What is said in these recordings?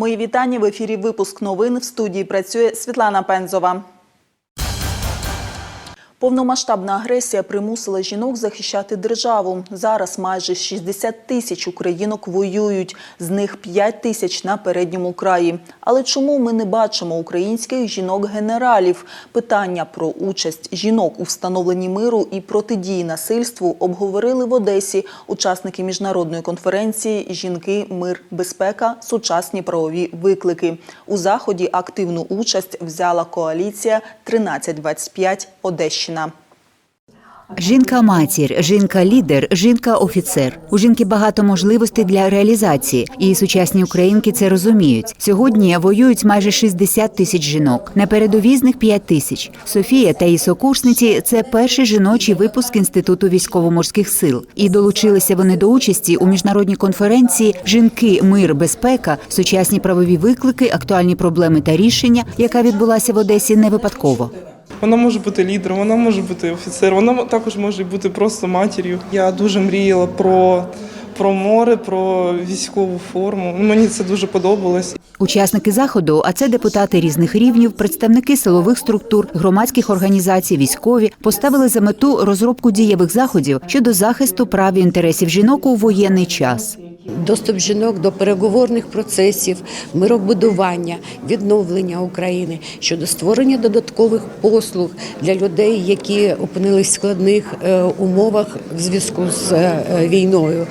Мої вітання в ефірі. Випуск новин в студії працює Світлана Пензова. Повномасштабна агресія примусила жінок захищати державу. Зараз майже 60 тисяч українок воюють, з них 5 тисяч на передньому краї. Але чому ми не бачимо українських жінок-генералів? Питання про участь жінок у встановленні миру і протидії насильству обговорили в Одесі учасники міжнародної конференції Жінки, мир, безпека, сучасні правові виклики. У заході активну участь взяла коаліція 1325 Одещина. Жінка-матір, жінка-лідер, жінка-офіцер. У жінки багато можливостей для реалізації, і сучасні українки це розуміють. Сьогодні воюють майже 60 тисяч жінок. На передовій з них 5 тисяч. Софія та її сокурсниці це перший жіночий випуск інституту військово-морських сил. І долучилися вони до участі у міжнародній конференції Жінки, мир, безпека, сучасні правові виклики, актуальні проблеми та рішення, яка відбулася в Одесі не випадково. Вона може бути лідером, вона може бути офіцером, вона також може бути просто матір'ю. Я дуже мріяла про, про море, про військову форму. Мені це дуже подобалось. Учасники заходу, а це депутати різних рівнів, представники силових структур, громадських організацій, військові, поставили за мету розробку дієвих заходів щодо захисту прав і інтересів жінок у воєнний час. Доступ жінок до переговорних процесів, миробудування, відновлення України щодо створення додаткових послуг для людей, які опинились в складних е, умовах в зв'язку з е, війною.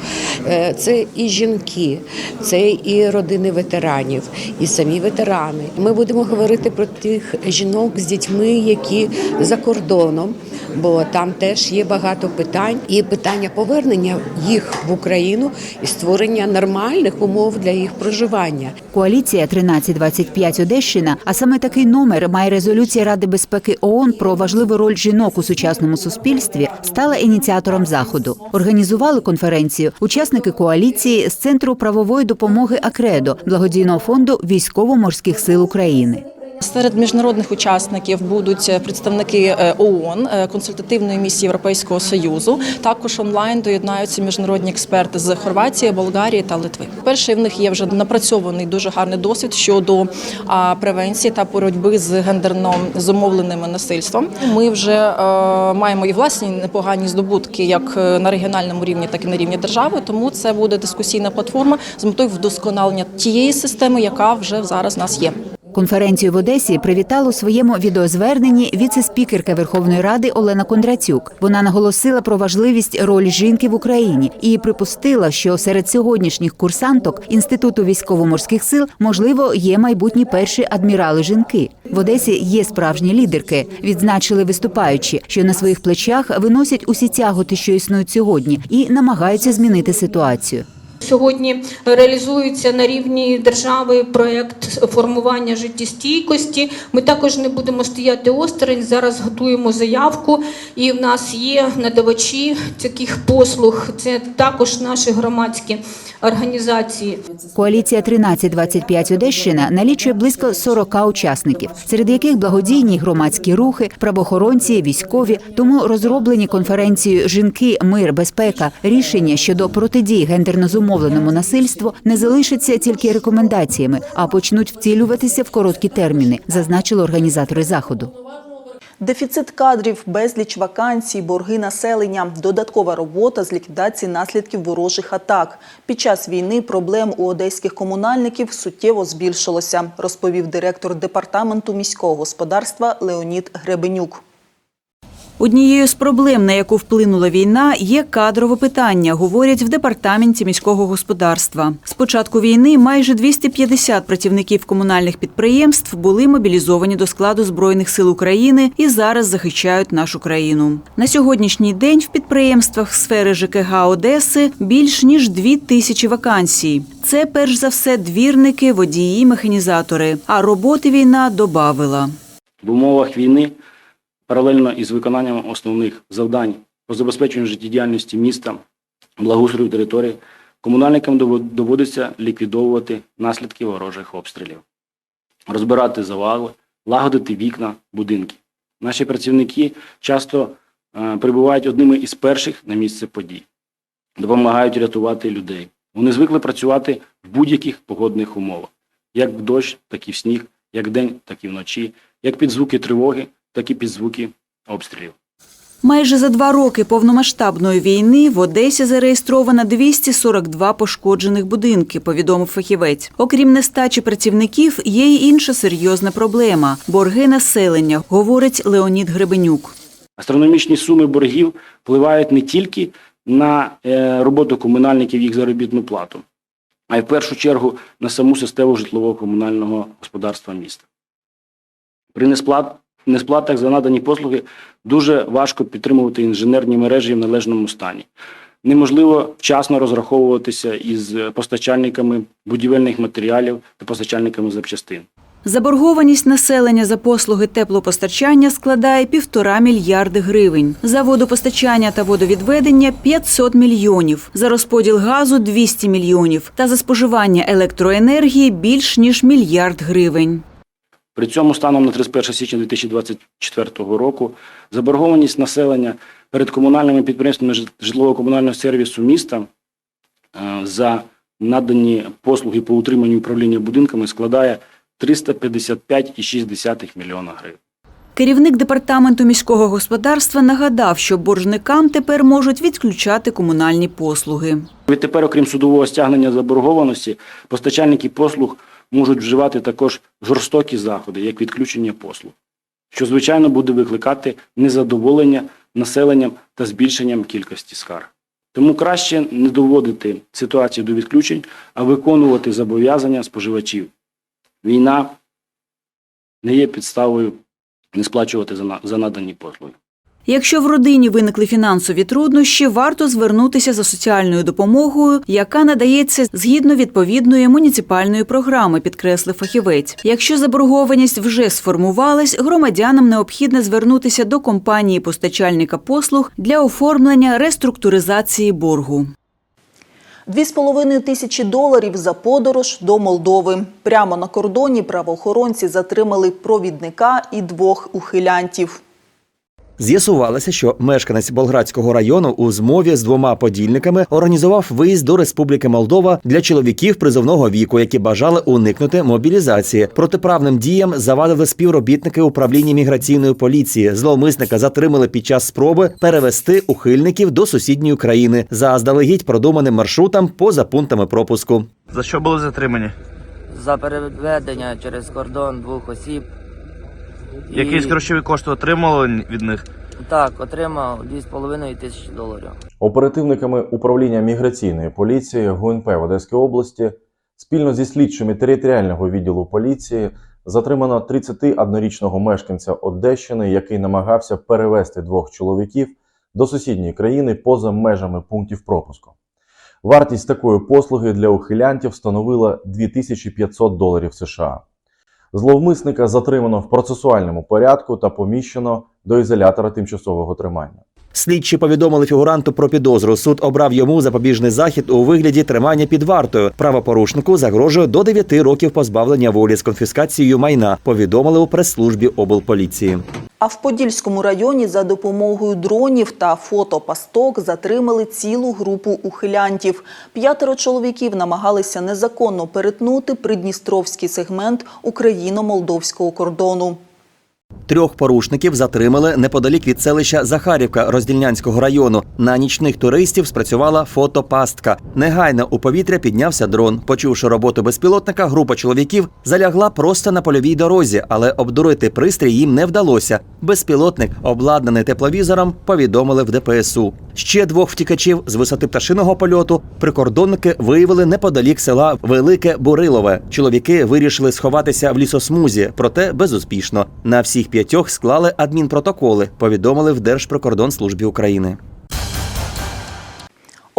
Е, Це і жінки, це і родини ветеранів, і самі ветерани. Ми будемо говорити про тих жінок з дітьми, які за кордоном, бо там теж є багато питань, і питання повернення їх в Україну і створення нормальних умов для їх проживання. Коаліція 1325 Одещина, а саме такий номер має резолюція Ради безпеки ООН про важливу роль жінок у сучасному суспільстві, стала ініціатором заходу. Організували конференцію учасники коаліції з центру правової допомоги Акредо благодійного фонду військово-морських сил України. Серед міжнародних учасників будуть представники е, ООН, е, консультативної місії Європейського союзу. Також онлайн доєднаються міжнародні експерти з Хорватії, Болгарії та Литви. Перший в них є вже напрацьований дуже гарний досвід щодо превенції та боротьби з гендерно зумовленим насильством. Ми вже е, маємо і власні непогані здобутки, як на регіональному рівні, так і на рівні держави. Тому це буде дискусійна платформа з метою вдосконалення тієї системи, яка вже зараз в нас є. Конференцію в Одесі привітала у своєму відеозверненні віце-спікерка Верховної Ради Олена Кондратюк. Вона наголосила про важливість ролі жінки в Україні і припустила, що серед сьогоднішніх курсанток інституту військово-морських сил можливо є майбутні перші адмірали жінки. В Одесі є справжні лідерки. Відзначили виступаючі, що на своїх плечах виносять усі тяготи, що існують сьогодні, і намагаються змінити ситуацію. Сьогодні реалізується на рівні держави проєкт формування життєстійкості. Ми також не будемо стояти осторонь. Зараз готуємо заявку, і в нас є надавачі таких послуг. Це також наші громадські організації. Коаліція 1325 Одещина налічує близько 40 учасників, серед яких благодійні громадські рухи, правоохоронці, військові. Тому розроблені конференцією Жінки, мир, безпека рішення щодо протидії гендерно зумовленому насильству не залишаться тільки рекомендаціями, а почнуть втілюватися в короткі терміни, зазначили організатори заходу. Дефіцит кадрів, безліч вакансій, борги населення, додаткова робота з ліквідації наслідків ворожих атак. Під час війни проблем у одеських комунальників суттєво збільшилося, розповів директор департаменту міського господарства Леонід Гребенюк. Однією з проблем, на яку вплинула війна, є кадрове питання, говорять в департаменті міського господарства. З початку війни майже 250 працівників комунальних підприємств були мобілізовані до складу збройних сил України і зараз захищають нашу країну. На сьогоднішній день в підприємствах сфери ЖКГ Одеси більш ніж дві тисячі вакансій. Це перш за все двірники, водії, механізатори. А роботи війна добавила. В умовах війни паралельно із виконанням основних завдань по забезпеченню життєдіяльності міста, благоустрою території, комунальникам доводиться ліквідовувати наслідки ворожих обстрілів, розбирати завали, лагодити вікна, будинки. Наші працівники часто е, прибувають одними із перших на місце подій, допомагають рятувати людей. Вони звикли працювати в будь-яких погодних умовах. як в дощ, так і в сніг, як вдень, так і вночі, як під звуки тривоги, так і під звуки обстрілів. Майже за два роки повномасштабної війни в Одесі зареєстровано 242 пошкоджених будинки, повідомив фахівець. Окрім нестачі працівників, є й інша серйозна проблема – борги населення, говорить Леонід Гребенюк. Астрономічні суми боргів впливають не тільки на е, роботу комунальників їх заробітну плату, а й в першу чергу на саму систему житлово-комунального господарства міста. При несплат, несплатах за надані послуги дуже важко підтримувати інженерні мережі в належному стані. Неможливо вчасно розраховуватися із постачальниками будівельних матеріалів та постачальниками запчастин. Заборгованість населення за послуги теплопостачання складає півтора мільярди гривень. За водопостачання та водовідведення – 500 мільйонів. За розподіл газу – 200 мільйонів. Та за споживання електроенергії – більш ніж мільярд гривень. При цьому станом на 31 січня 2024 року заборгованість населення перед комунальними підприємствами жит- житлово-комунального сервісу міста е, за надані послуги по утриманню і управлінню будинками складає 355,6 мільйона гривень. Керівник департаменту міського господарства нагадав, що боржникам тепер можуть відключати комунальні послуги. Відтепер, окрім судового стягнення заборгованості, постачальники послуг можуть вживати також жорстокі заходи, як відключення послуг, що звичайно буде викликати незадоволення населенням та збільшенням кількості скарг. Тому краще не доводити ситуацію до відключень, а виконувати зобов'язання споживачів. Війна не є підставою не сплачувати за надані послуги. Якщо в родині виникли фінансові труднощі, варто звернутися за соціальною допомогою, яка надається згідно відповідної муніципальної програми, підкреслив фахівець. Якщо заборгованість вже сформувалась, громадянам необхідно звернутися до компанії постачальника послуг для оформлення реструктуризації боргу. Дві з половиною тисячі доларів за подорож до Молдови. Прямо на кордоні правоохоронці затримали провідника і двох ухилянтів. З'ясувалося, що мешканець Болградського району у змові з двома подільниками організував виїзд до Республіки Молдова для чоловіків призовного віку, які бажали уникнути мобілізації. Протиправним діям завадили співробітники управління міграційної поліції. Зловмисника затримали під час спроби перевести ухильників до сусідньої країни за здалегідь продуманим маршрутам поза пунктами пропуску. За що були затримані? за переведення через кордон двох осіб. І- Якісь грошові кошти отримали від них? Так, отримав 2,5 тисячі доларів. Оперативниками управління міграційної поліції ГУНП в Одеській області спільно зі слідчими територіального відділу поліції затримано 31-річного мешканця Одещини, який намагався перевести двох чоловіків до сусідньої країни поза межами пунктів пропуску. Вартість такої послуги для ухилянтів становила 2500 доларів США. Зловмисника затримано в процесуальному порядку та поміщено до ізолятора тимчасового тримання. Слідчі повідомили фігуранту про підозру. Суд обрав йому запобіжний захід у вигляді тримання під вартою. Правопорушнику загрожує до 9 років позбавлення волі з конфіскацією майна. Повідомили у прес-службі облполіції. А в Подільському районі за допомогою дронів та фотопасток затримали цілу групу ухилянтів. П'ятеро чоловіків намагалися незаконно перетнути придністровський сегмент україно-молдовського кордону. Трьох порушників затримали неподалік від селища Захарівка Роздільнянського району. На нічних туристів спрацювала фотопастка. Негайно у повітря піднявся дрон. Почувши роботу безпілотника, група чоловіків залягла просто на польовій дорозі, але обдурити пристрій їм не вдалося. Безпілотник, обладнаний тепловізором, повідомили в ДПСУ. Ще двох втікачів з висоти пташиного польоту прикордонники виявили неподалік села Велике Бурилове. Чоловіки вирішили сховатися в лісосмузі, проте безуспішно. На всіх п'ятьох склали адмінпротоколи, повідомили в Держприкордонслужбі України.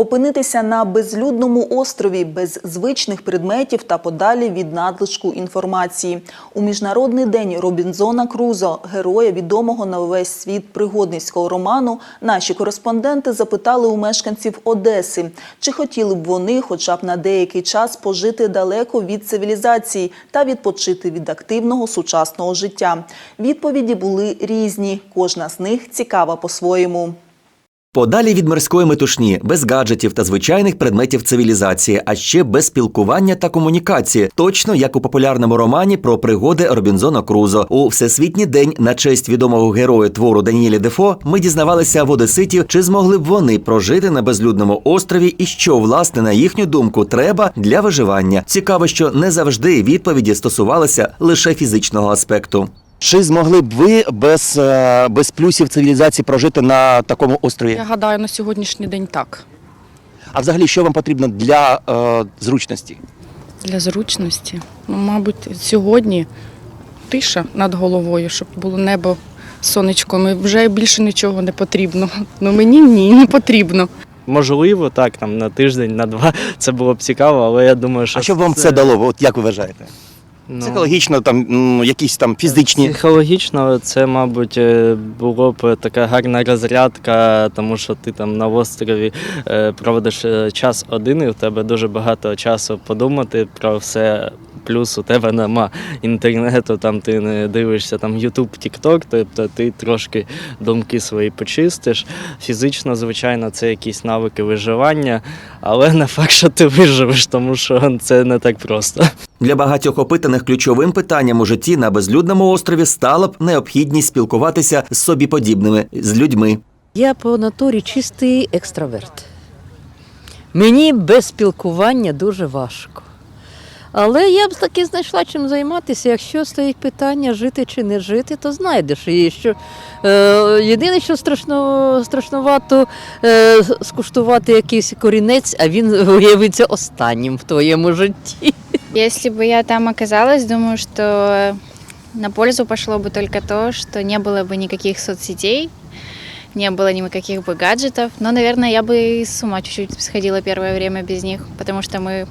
Опинитися на безлюдному острові без звичних предметів та подалі від надлишку інформації. У міжнародний день Робінзона Крузо, героя відомого на весь світ пригодницького роману, наші кореспонденти запитали у мешканців Одеси, чи хотіли б вони хоча б на деякий час пожити далеко від цивілізації та відпочити від активного сучасного життя. Відповіді були різні, кожна з них цікава по-своєму. Подалі від мирської метушні, без гаджетів та звичайних предметів цивілізації, а ще без спілкування та комунікації, точно як у популярному романі про пригоди Робінзона Крузо. У всесвітній день на честь відомого героя твору Даніелі Дефо ми дізнавалися в одеситів, чи змогли б вони прожити на безлюдному острові, і що власне на їхню думку треба для виживання. Цікаво, що не завжди відповіді стосувалися лише фізичного аспекту. Чи змогли б ви без, е, без плюсів цивілізації прожити на такому острові? Я гадаю, на сьогоднішній день так. А взагалі, що вам потрібно для е, зручності? Для зручності. Ну, мабуть, сьогодні тиша над головою, щоб було небо сонечком. І вже більше нічого не потрібно. Ну мені ні, не потрібно. Можливо, так, там на тиждень, на два це було б цікаво, але я думаю, що А що б вам це дало? От як ви вважаєте? Ну, Психологічно, там якісь там фізичні. Психологічно це, мабуть, е, було б така гарна розрядка, тому що ти там на острові е, проводиш е, час один, і в тебе дуже багато часу подумати про все. Плюс у тебе нема інтернету, там ти не дивишся там YouTube, TikTok, тобто ти трошки думки свої почистиш. Фізично, звичайно, це якісь навики виживання, але не факт, що ти виживеш, тому що це не так просто. Для багатьох опитаних ключовим питанням у житті на безлюдному острові стала б необхідність спілкуватися з собі подібними, з людьми. Я по натурі чистий екстраверт. Мені без спілкування дуже важко. Але я б таки знайшла чим займатися. Якщо стоїть питання жити чи не жити, то знайдеш. І що е, єдине, що страшно, страшновато е, скуштувати якийсь корінець, а він виявиться останнім в твоєму житті. Если бы я там оказалась, думаю, что на пользу пошло бы только то, что не было бы никаких соцсетей, не было никаких бы гаджетов. Но, наверное, я бы и с ума чуть-чуть сходила первое время без них, потому что мы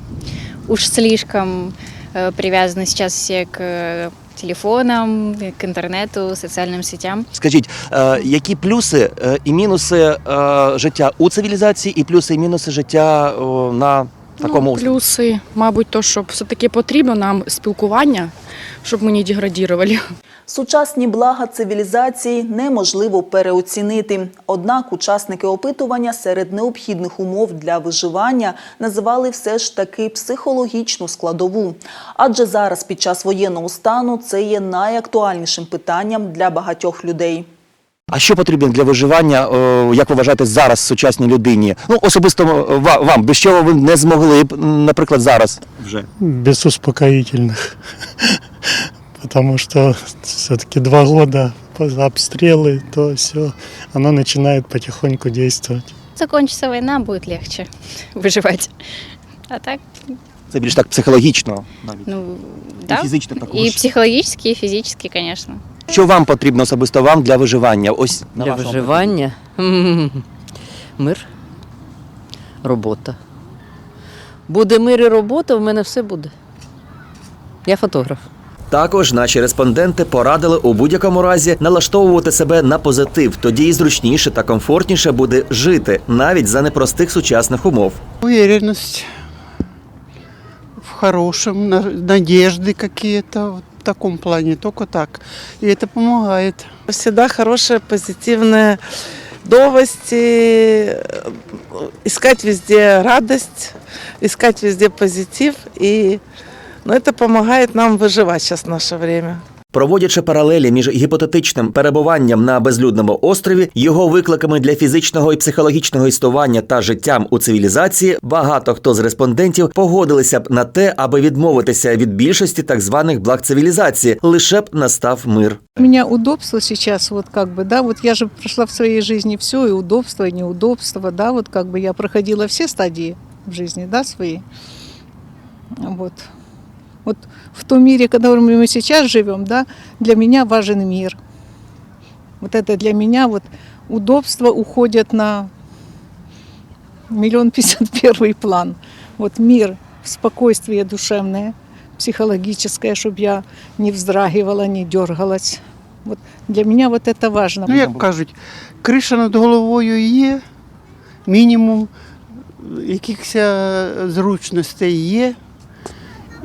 уж слишком э, привязаны сейчас все к э, телефонам, к интернету, социальным сетям. Скажіть, е, які плюси е, і мінуси е, життя у цивілізації, і плюси і мінуси життя о, на такому ну, плюси, мабуть, то, що все-таки потрібно нам спілкування, щоб ми не деградували. Сучасні блага цивілізації неможливо переоцінити. Однак учасники опитування серед необхідних умов для виживання називали все ж таки психологічну складову. Адже зараз під час воєнного стану це є найактуальнішим питанням для багатьох людей. А що потрібно для виживання, о, як ви вважаєте, зараз сучасній людині? Ну особисто е, ва- вам, без чого ви не змогли б, м, наприклад, зараз вже. без успокоительных. Потому что все-таки два года обстрелы, то все, оно начинает потихоньку действовать. Закончится война, будет легче выживать. А так, Це більш так психологічно навіть. ну, І да. фізично також. И психологически, и физически, конечно. Що вам потрібно особисто вам для виживання? Ось на Для вашому виживання М, мир, робота. Буде мир і робота, в мене все буде. Я фотограф. Також наші респонденти порадили у будь-якому разі налаштовувати себе на позитив. Тоді і зручніше та комфортніше буде жити, навіть за непростих сучасних умов. Уверенность в хорошем, надежды какие-то, вот в таком плане, только так. И это помогает. Всегда хорошие, позитивные новости, искать везде радость, искать везде позитив. И ну, это помогает нам выживать сейчас в наше время. Проводячи паралелі між гіпотетичним перебуванням на безлюдному острові, його викликами для фізичного і психологічного існування та життям у цивілізації, багато хто з респондентів погодилися б на те, аби відмовитися від більшости так званих благ цивілізації, лише б настав мир. У меня удобство сейчас, вот как бы, да, вот я же прошла в своей жизни все, и удобство, и неудобство, да, вот как бы я проходила все стадии в жизни, да, свои. Вот. Вот в том мире, в котором мы сейчас живем, да, для меня важен мир. Вот это для меня вот удобства уходят на миллион пятьдесят первый план. Вот мир, спокойствие душевное, психологическое, чтобы я не вздрагивала, не дергалась. Вот для меня вот это важно. Ну, як кажуть, криша над головою є, мінімум якихось зручностей є,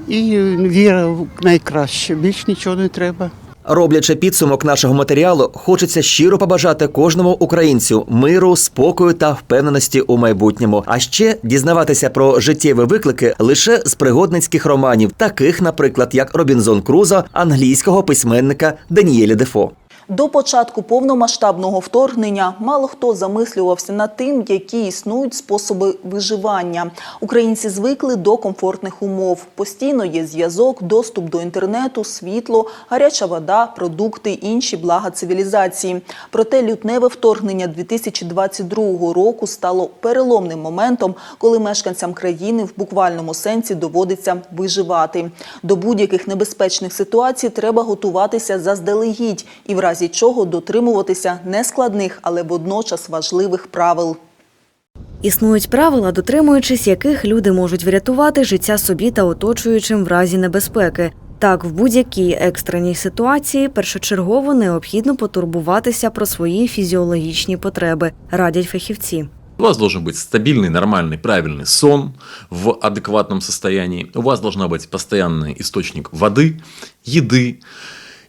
І віра в найкраще. Більш нічого не треба. Роблячи підсумок нашого матеріалу, хочеться щиро побажати кожному українцю миру, спокою та впевненості у майбутньому. А ще дізнаватися про життєві виклики лише з пригодницьких романів, таких, наприклад, як Робінзон Крузо, англійського письменника Даніеля Дефо. До початку повномасштабного вторгнення мало хто замислювався над тим, які існують способи виживання. Українці звикли до комфортних умов. Постійно є зв'язок, доступ до інтернету, світло, гаряча вода, продукти, інші блага цивілізації. Проте лютневе вторгнення 2022 року стало переломним моментом, коли мешканцям країни в буквальному сенсі доводиться виживати. До будь-яких небезпечних ситуацій треба готуватися заздалегідь і в разі чого дотримуватися нескладних, але водночас важливих правил. Існують правила, дотримуючись яких люди можуть врятувати життя собі та оточуючим в разі небезпеки. Так, в будь-якій екстреній ситуації першочергово необхідно потурбуватися про свої фізіологічні потреби, радять фахівці. У вас должен быть стабильный, нормальный, правильный сон в адекватном состоянии. У вас должна быть постоянный источник воды, еды.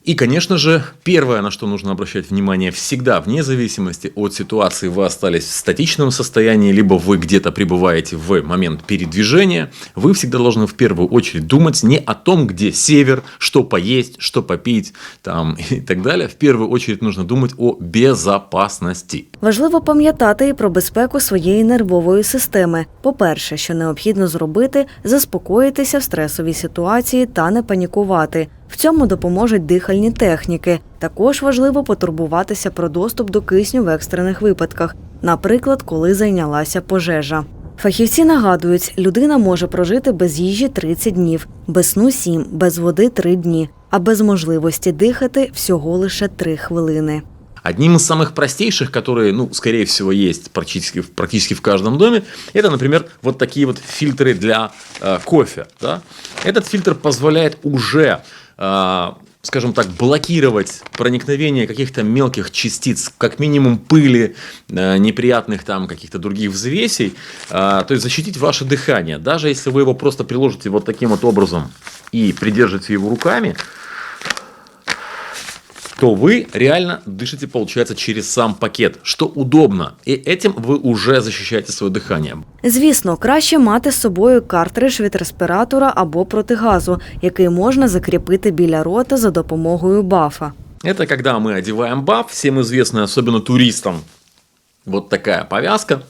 И, конечно же, первое, на что нужно обращать внимание всегда, вне зависимости от ситуации, вы остались в статичном состоянии, либо вы где-то пребываете в момент передвижения, вы всегда должны в первую очередь думать не о том, где север, что поесть, что попить там, и так далее. В первую очередь нужно думать о безопасности. Важливо пам'ятати і про безпеку своєї нервової системи. По-перше, що необхідно зробити, заспокоїтися в стресовій ситуації та не панікувати. В цьому допоможуть дихальні техніки. Також важливо потурбуватися про доступ до кисню в екстрених випадках, наприклад, коли зайнялася пожежа. Фахівці нагадують, людина може прожити без їжі 30 днів, без сну 7, без води 3 дні, а без можливості дихати всього лише 3 хвилини. Одним из самых простейших, которые, ну, скорее всего, есть практически, практически в каждом доме, это, например, вот такие вот фильтры для э, кофе. Да? Этот фильтр позволяет уже, э, скажем так, блокировать проникновение каких-то мелких частиц, как минимум пыли, э, неприятных там каких-то других взвесей, э, то есть защитить ваше дыхание. Даже если вы его просто приложите вот таким вот образом и придержите его руками, то вы реально дышите, получается, через сам пакет, что удобно. И этим вы уже защищаете свое дыхание. Звісно, краще мати з собою картридж від респіратора або протигазу, який можна закріпити біля рота за допомогою бафа. Это когда мы одеваем баф, всем известный, особенно туристам. Вот такая повязка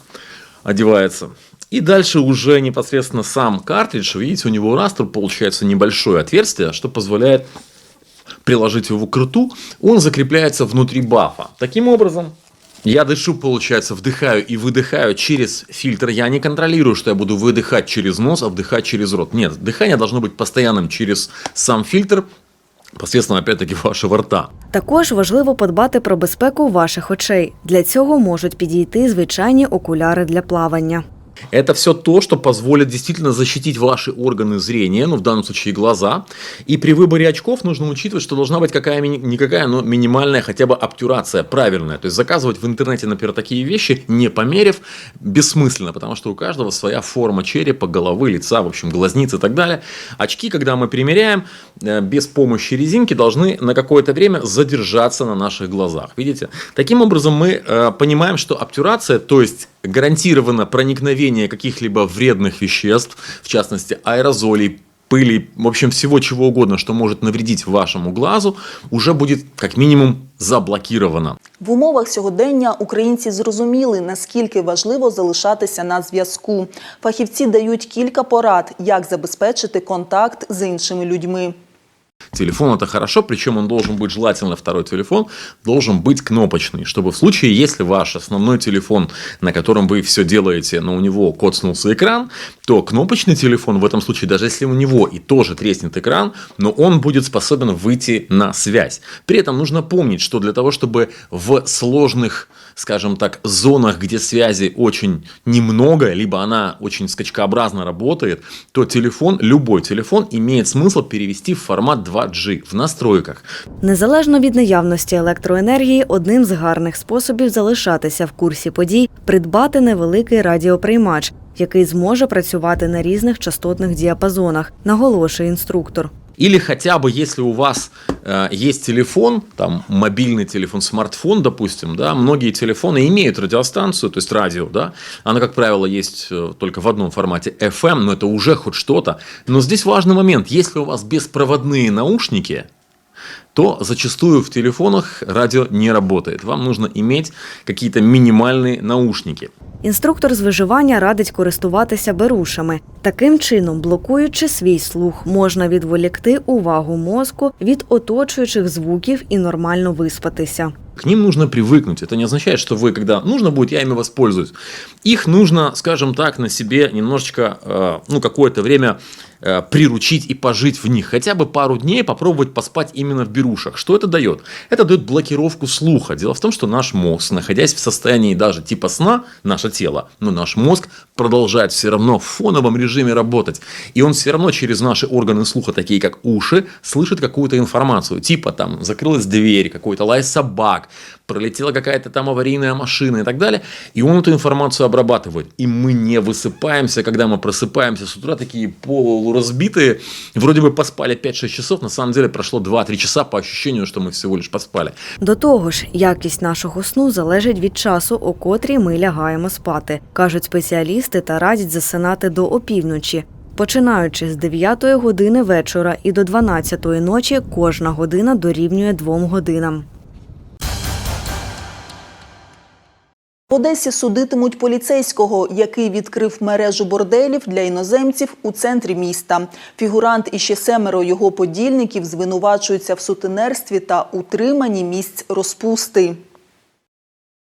одевается. И дальше уже непосредственно сам картридж, видите, у него раструб получается небольшое отверстие, что позволяет приложить его к рту, он закрепляется внутри бафа. Таким образом, я дышу, получается, вдыхаю и выдыхаю через фильтр. Я не контролирую, что я буду выдыхать через нос, а вдыхать через рот. Нет, дыхание должно быть постоянным через сам фильтр, посредством, опять-таки, вашего рта. Також важливо подбати про безпеку ваших очей. Для цього можуть підійти звичайні окуляри для плавання. Это все то, что позволит действительно защитить ваши органы зрения, ну в данном случае глаза. И при выборе очков нужно учитывать, что должна быть какая никакая, но минимальная хотя бы обтюрация правильная. То есть заказывать в интернете, например, такие вещи, не померив, бессмысленно, потому что у каждого своя форма черепа, головы, лица, в общем, глазниц и так далее. Очки, когда мы примеряем, э, без помощи резинки, должны на какое-то время задержаться на наших глазах. Видите? Таким образом, мы э, понимаем, что обтюрация, то есть гарантированно проникновение каких-либо вредных веществ, в частности аэрозолей, пыли, в общем, всего чего угодно, что может навредить вашему глазу, уже будет как минимум заблокировано. В умовах сьогодення українці зрозуміли, наскільки важливо залишатися на зв'язку. Фахівці дають кілька порад, як забезпечити контакт з іншими людьми. Телефон это хорошо, причем он должен быть желательно второй телефон, должен быть кнопочный, чтобы в случае, если ваш основной телефон, на котором вы все делаете, но у него коцнулся экран, то кнопочный телефон в этом случае, даже если у него и тоже треснет экран, но он будет способен выйти на связь. При этом нужно помнить, что для того, чтобы в сложных, скажем так, зонах, где связи очень немного, либо она очень скачкообразно работает, то телефон, любой телефон имеет смысл перевести в формат 2G в настройках. Незалежно від наявності електроенергії, одним з гарних способів залишатися в курсі подій придбати невеликий радіоприймач, який зможе працювати на різних частотних діапазонах, наголошує інструктор. Или хотя бы, если у вас э, есть телефон, там мобильный телефон, смартфон, допустим, да, многие телефоны имеют радиостанцию, то есть радио, да, она, как правило, есть э, только в одном формате FM, но это уже хоть что-то. Но здесь важный момент, если у вас беспроводные наушники, то зачастую в телефонах радио не работает. Вам нужно иметь какие-то минимальные наушники. Інструктор з виживання радить користуватися берушами. Таким чином, блокуючи свій слух, можна відволікти увагу мозку від оточуючих звуків і нормально виспатися. К ним нужно привыкнуть. Это не означает, что вы, когда нужно будет, я ими воспользуюсь. Их нужно, скажем так, на себе немножечко, э, ну, какое-то время э, приручить и пожить в них. Хотя бы пару дней попробовать поспать именно в берушах. Что это дает? Это дает блокировку слуха. Дело в том, что наш мозг, находясь в состоянии даже типа сна, наше тело, но наш мозг продолжает все равно в фоновом режиме работать. И он все равно через наши органы слуха, такие как уши, слышит какую-то информацию. Типа там закрылась дверь, какой-то лай собак, пролетела какая-то там аварийная машина и так далее. И он эту информацию обрабатывает. И мы не высыпаемся, когда мы просыпаемся с утра, такие полуразбитые. Вроде бы поспали 5-6 часов, на самом деле прошло 2-3 часа по ощущению, что мы всего лишь поспали. До того ж, якість нашого сну залежить від часу, о котрій ми лягаємо спати, кажуть спеціалісти та радять засинати до опівночі. Починаючи з 9 години вечора і до 12 ночі, кожна година дорівнює 2 годинам. В Одесі судитимуть поліцейського, який відкрив мережу борделів для іноземців у центрі міста. Фігурант і ще семеро його подільників звинувачуються в сутенерстві та утриманні місць розпусти.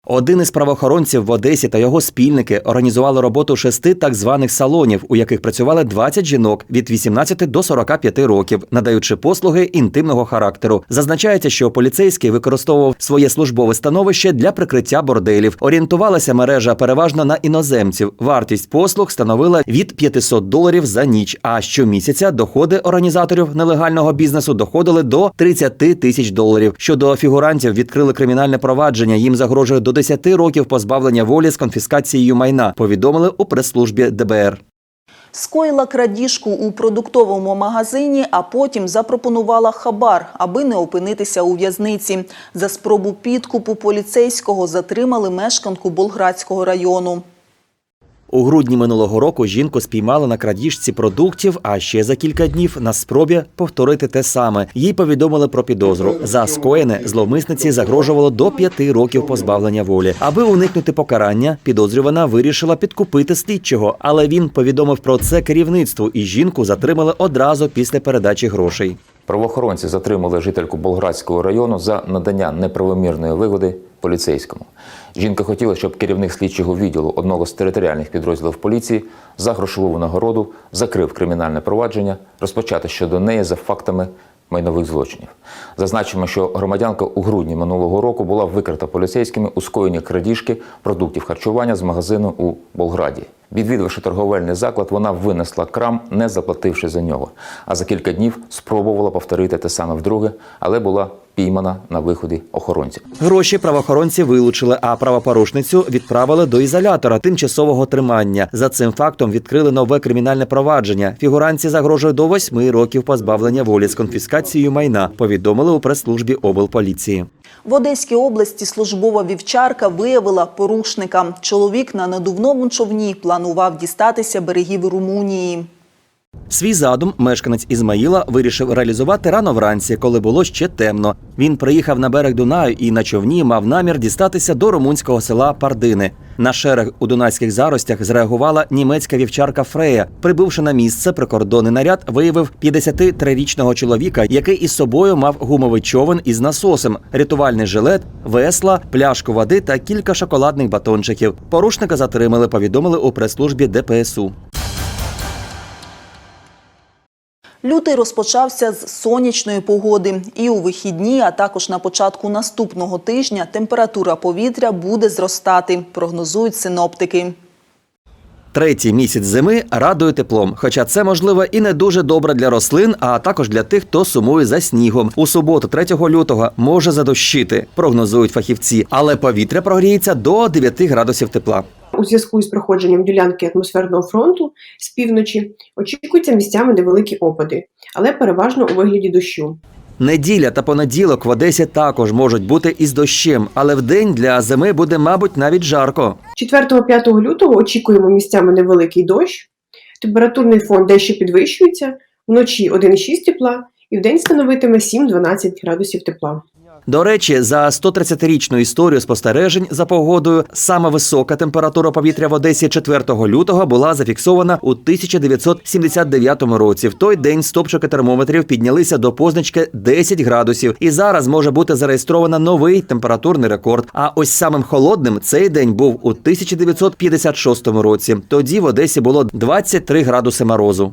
Один із правоохоронців в Одесі та його спільники організували роботу шести так званих салонів, у яких працювали 20 жінок від 18 до 45 років, надаючи послуги інтимного характеру. Зазначається, що поліцейський використовував своє службове становище для прикриття борделів. Орієнтувалася мережа переважно на іноземців. Вартість послуг становила від 500 доларів за ніч. А щомісяця доходи організаторів нелегального бізнесу доходили до 30 тисяч доларів. Щодо фігурантів відкрили кримінальне провадження. Їм загрожує до 10 років позбавлення волі з конфіскацією майна. Повідомили у прес-службі ДБР. Скоїла крадіжку у продуктовому магазині, а потім запропонувала хабар, аби не опинитися у в'язниці. За спробу підкупу поліцейського затримали мешканку Болградського району. У грудні минулого року жінку спіймали на крадіжці продуктів, а ще за кілька днів на спробі повторити те саме. Їй повідомили про підозру. За скоєне зловмисниці загрожувало до п'яти років позбавлення волі. Аби уникнути покарання, підозрювана вирішила підкупити слідчого, але він повідомив про це керівництву, і жінку затримали одразу після передачі грошей. Правоохоронці затримали жительку Болградського району за надання неправомірної вигоди поліцейському. Жінка хотіла, щоб керівник слідчого відділу одного з територіальних підрозділів поліції за грошову нагороду закрив кримінальне провадження, розпочати щодо неї за фактами майнових злочинів. Зазначимо, що громадянка у грудні минулого року була викрита поліцейськими у скоєнні крадіжки продуктів харчування з магазину у Болграді. Відвідавши торговельний заклад, вона винесла крам, не заплативши за нього. А за кілька днів спробувала повторити те саме вдруге, але була піймана на виході охоронців. Гроші правоохоронці вилучили, а правопорушницю відправили до ізолятора тимчасового тримання. За цим фактом відкрили нове кримінальне провадження. Фігуранці загрожує до восьми років позбавлення волі з конфіскацією майна. Повідомили у прес-службі облполіції. В Одеській області службова вівчарка виявила порушника. Чоловік на надувному човні планував дістатися берегів Румунії. Свій задум мешканець Ізмаїла вирішив реалізувати рано вранці, коли було ще темно. Він приїхав на берег Дунаю і на човні мав намір дістатися до румунського села Пардини. На шерег у дунайських заростях зреагувала німецька вівчарка Фрея. Прибувши на місце, прикордонний наряд виявив 53-річного чоловіка, який із собою мав гумовий човен із насосом, рятувальний жилет, весла, пляшку води та кілька шоколадних батончиків. Порушника затримали, повідомили у прес-службі ДПСУ. Лютий розпочався з сонячної погоди. І у вихідні, а також на початку наступного тижня температура повітря буде зростати, прогнозують синоптики. Третій місяць зими радує теплом, хоча це можливо і не дуже добре для рослин, а також для тих, хто сумує за снігом. У суботу, 3 лютого, може задощити, прогнозують фахівці, але повітря прогріється до 9 градусів тепла. У зв'язку із проходженням ділянки атмосферного фронту з півночі очікуються місцями невеликі опади, але переважно у вигляді дощу. Неділя та понеділок в Одесі також можуть бути із дощем, але вдень для зими буде, мабуть, навіть жарко. 4-5 лютого очікуємо місцями невеликий дощ. Температурний фон дещо підвищується, вночі 1,6 тепла і вдень становитиме 7-12 градусів тепла. До речі, за 130-річну історію спостережень за погодою саме висока температура повітря в Одесі 4 лютого була зафіксована у 1979 році. В той день стопчики термометрів піднялися до позначки 10 градусів, і зараз може бути зареєстровано новий температурний рекорд. А ось самим холодним цей день був у 1956 році. Тоді в Одесі було 23 градуси морозу.